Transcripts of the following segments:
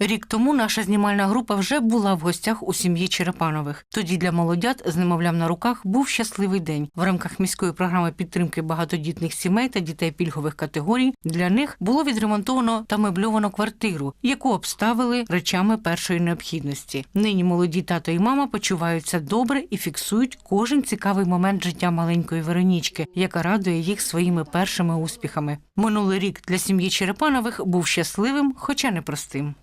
Рік тому наша знімальна група вже була в гостях у сім'ї Черепанових. Тоді для молодят з немовлям на руках був щасливий день. В рамках міської програми підтримки багатодітних сімей та дітей пільгових категорій для них було відремонтовано та мебльовано квартиру, яку обставили речами першої необхідності. Нині молоді тато і мама почуваються добре і фіксують кожен цікавий момент життя маленької Веронічки, яка радує їх своїми першими успіхами. Минулий рік для сім'ї Черепанових був щасливим, хоча непростим.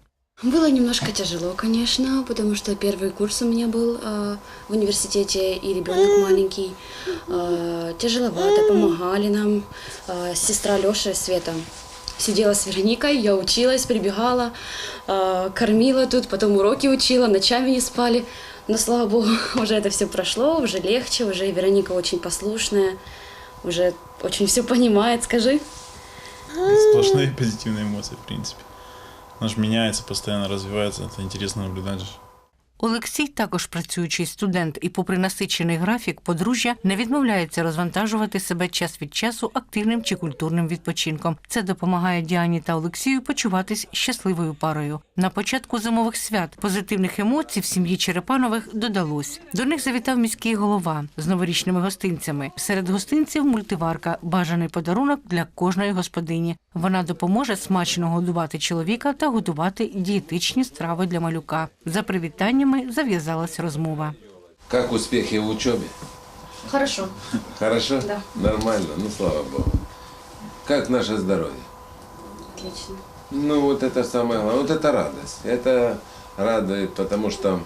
Было немножко тяжело, конечно, потому что первый курс у меня был э, в университете, и ребенок маленький. Э, тяжеловато, помогали нам. Э, сестра Леша, Света, сидела с Вероникой, я училась, прибегала, э, кормила тут, потом уроки учила, ночами не спали. Но, слава богу, уже это все прошло, уже легче, уже Вероника очень послушная, уже очень все понимает, скажи. Сплошные позитивные эмоции, в принципе. Она же меняется, постоянно развивается, это интересно наблюдать. Олексій, також працюючий студент, і, попри насичений графік, подружжя не відмовляється розвантажувати себе час від часу активним чи культурним відпочинком. Це допомагає Діані та Олексію почуватись щасливою парою. На початку зимових свят позитивних емоцій в сім'ї Черепанових додалось. До них завітав міський голова з новорічними гостинцями. Серед гостинців мультиварка бажаний подарунок для кожної господині. Вона допоможе смачно годувати чоловіка та готувати дієтичні страви для малюка. За привітаннями зав'язалась розмова. Как успехи в учебе? Хорошо. Хорошо? Да. Нормально, ну слава богу. Как наше здоровье? Отлично. Ну вот это самое главное, вот это радость. Это радует, потому что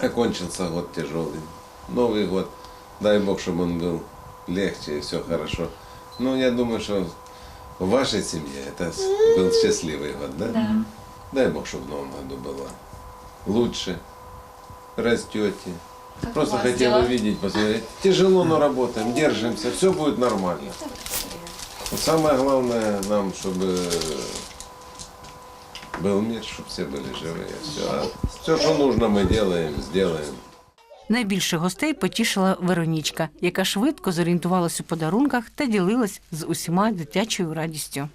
окончился год тяжелый. Новый год, дай бог, чтобы он был легче и все хорошо. Ну я думаю, что в вашей семье это был счастливый год, да? Да. Дай бог, чтобы в новом году было лучше. Растете. Как у Просто вас хотел дела? увидеть, посмотреть. Тяжело, но работаем, держимся, все будет нормально. Вот самое главное нам, чтобы был мир, чтобы все были живые. Все, все, что нужно, мы делаем, сделаем. Найбільше гостей потішила Веронічка, яка швидко зорієнтувалась у подарунках та ділилась з усіма дитячою радістю.